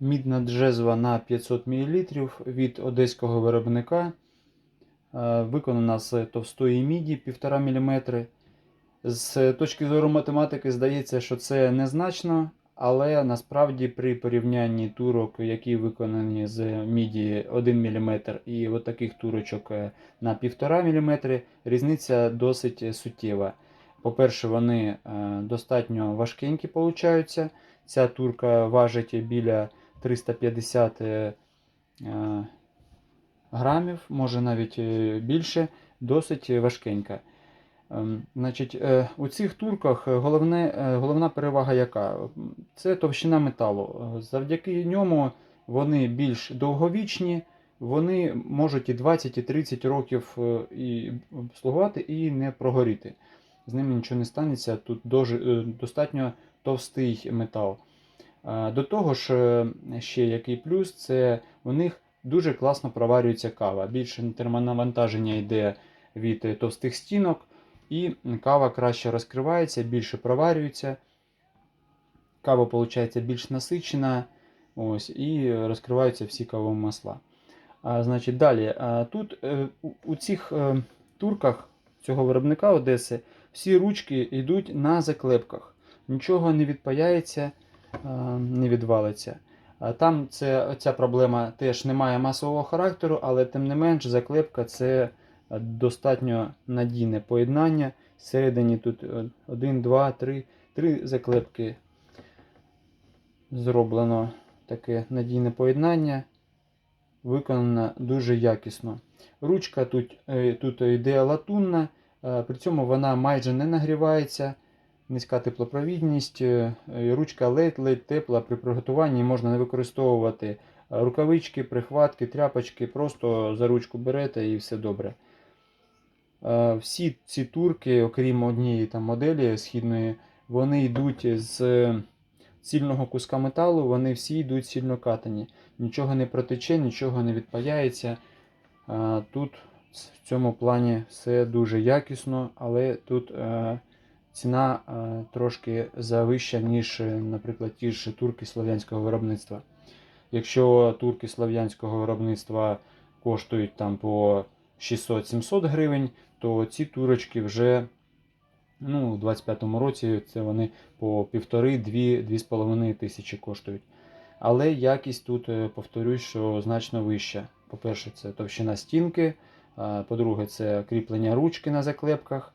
Мідна джезва на 500 мл від одеського виробника. Е, Виконана з товстої міді 1,5 мм. З точки зору математики здається, що це незначно, але насправді при порівнянні турок, які виконані з міді 1 мм, і таких турочок е, на 1,5 мм, різниця досить суттєва. По-перше, вони е, достатньо важкенькі получаються. Ця турка важить біля 350 е, е, грамів, може навіть е, більше, досить важкенька. Ем, Значить, у цих турках головне, головна перевага яка? Це товщина металу. Завдяки ньому вони більш довговічні, вони можуть і 20, і 30 років і слугувати і не прогоріти. З ними нічого не станеться. Тут достатньо товстий метал. До того ж, е, ще який плюс, це у них дуже класно проварюється кава. Більше термонавантаження йде від товстих стінок, і кава краще розкривається, більше проварюється. Кава виходить більш насичена, ось, і розкриваються всі кавові масла. А, значить, далі, а, тут е, у, у цих е, турках цього виробника Одеси всі ручки йдуть на заклепках. Нічого не відпаяється, не відвалиться. Там це, ця проблема теж не має масового характеру, але тим не менш заклепка це е, достатньо надійне поєднання. Всередині тут 1, 2, 3, 3 заклепки зроблено таке надійне поєднання. Виконано дуже якісно. Ручка тут, е, тут йде латунна, е, при цьому вона майже не нагрівається. Низька теплопровідність, е, ручка ледь-ледь тепла при приготуванні можна не використовувати рукавички, прихватки, тряпочки, просто за ручку берете і все добре. Е, Всі ці турки, окрім однієї там моделі східної, вони йдуть з цільного куска металу, вони всі йдуть сильно катані. Нічого не протече, нічого не відпаяється. Е, Тут в цьому плані все дуже якісно, але тут ціна е, трошки завища, ніж, е, наприклад, ті ж турки слов'янського виробництва. Якщо турки слов'янського виробництва коштують там по 600-700 гривень, то ці турочки вже ну, у 25-му році це вони по 1,5-2-2,5 тисячі коштують. Але якість тут, е, повторюсь, що значно вища. По-перше, це товщина стінки. По-друге, це кріплення ручки на заклепках.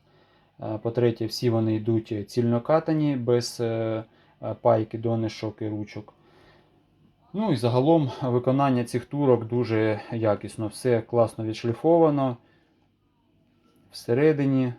По-третє, всі вони йдуть цільно катані, без е, е, пайки, донишок і ручок. Ну і загалом виконання цих турок дуже якісно. Все класно відшліфовано. Всередині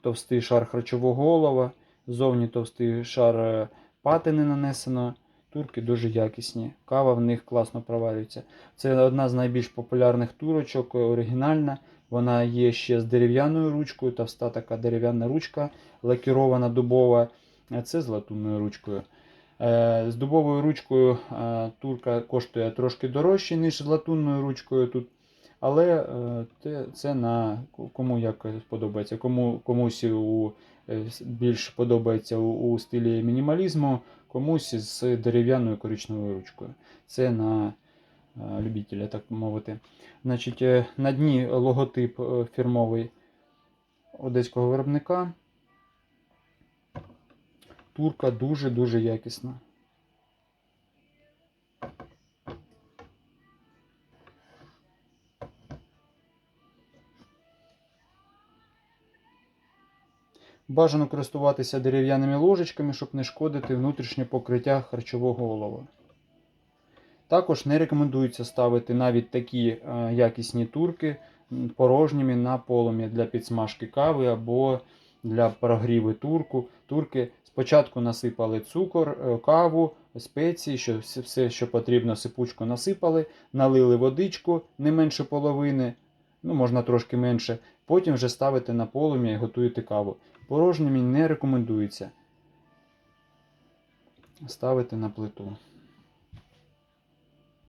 товстий шар харчового олова, ззовні товстий шар е, патини нанесено. Турки дуже якісні. Кава в них класно проварюється. Це одна з найбільш популярних турочок, оригінальна. Вона є ще з дерев'яною ручкою, товста така дерев'яна ручка, лакірована дубова. Це з латунною ручкою. Е, З дубовою ручкою е, турка коштує трошки дорожче, ніж з латунною ручкою тут. Але е, це на кому як сподобається. Кому, комусь у, е, більш подобається у, у стилі мінімалізму, комусь з дерев'яною коричневою ручкою. Це на е, любителя, так мовити. Значить, е, на дні логотип е, фірмовий одеського виробника. Турка дуже-дуже якісна. Бажано користуватися дерев'яними ложечками, щоб не шкодити внутрішнє покриття харчового олова. Також не рекомендується ставити навіть такі е, якісні турки порожніми на полум'я для підсмажки кави або для прогріву турку. Турки спочатку насипали цукор, е, каву, спеції, що все- що потрібно, сипучку насипали, налили водичку не менше половини, ну можна трошки менше. Потім вже ставите на полум'я і готуєте каву. Порожніми не рекомендується ставити на плиту.